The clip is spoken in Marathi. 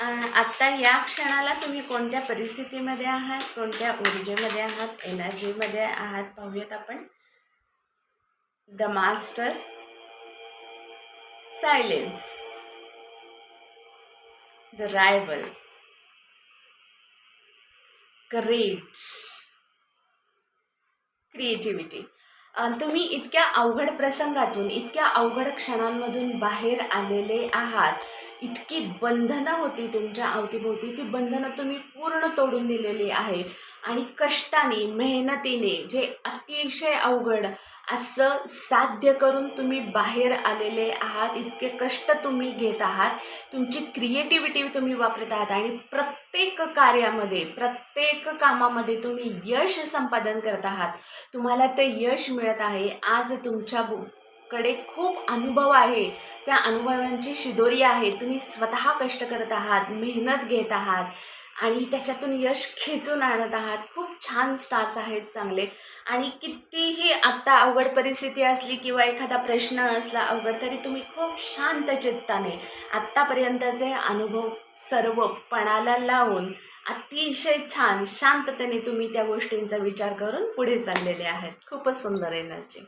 आत्ता या क्षणाला तुम्ही कोणत्या परिस्थितीमध्ये आहात? कोणत्या ऊर्जेमध्ये आहात? एनर्जीमध्ये आहात? पाहूयात आपण. The master silence. द रायबल करेज. क्रिएटिव्हिटी. तुम्ही इतक्या अवघड प्रसंगातून इतक्या अवघड क्षणांमधून बाहेर आलेले आहात. इतकी बंधनं होती तुमच्या अवतीभोवती. ती बंधनं तुम्ही पूर्ण तोडून दिलेली आहे. आणि कष्टाने मेहनतीने जे अतिशय अवघड असं साध्य करून तुम्ही बाहेर आलेले आहात इतके कष्ट तुम्ही घेत आहात. तुमची क्रिएटिव्हिटी तुम्ही वापरत आहात. आणि प्रत्येक प्रत्येक कार्यामध्ये प्रत्येक कामामध्ये तुम्ही यश संपादन करत आहात. तुम्हाला ते यश मिळत आहे. आज तुमच्या कडे खूप अनुभव आहे. त्या अनुभवांची शिदोरी आहे. तुम्ही स्वतः कष्ट करत आहात मेहनत घेत आहात. आणि त्याच्यातून यश खेचून आणत आहात. खूप छान स्टार्स आहेत चांगले. आणि कितीही आत्ता अवघड परिस्थिती असली किंवा एखादा प्रश्न असला अवघड तरी तुम्ही खूप शांत चित्ताने आत्तापर्यंतचे अनुभव सर्व पणाला लावून अतिशय छान शांततेने तुम्ही त्या गोष्टींचा विचार करून पुढे चाललेले आहेत. खूपच सुंदर एनर्जी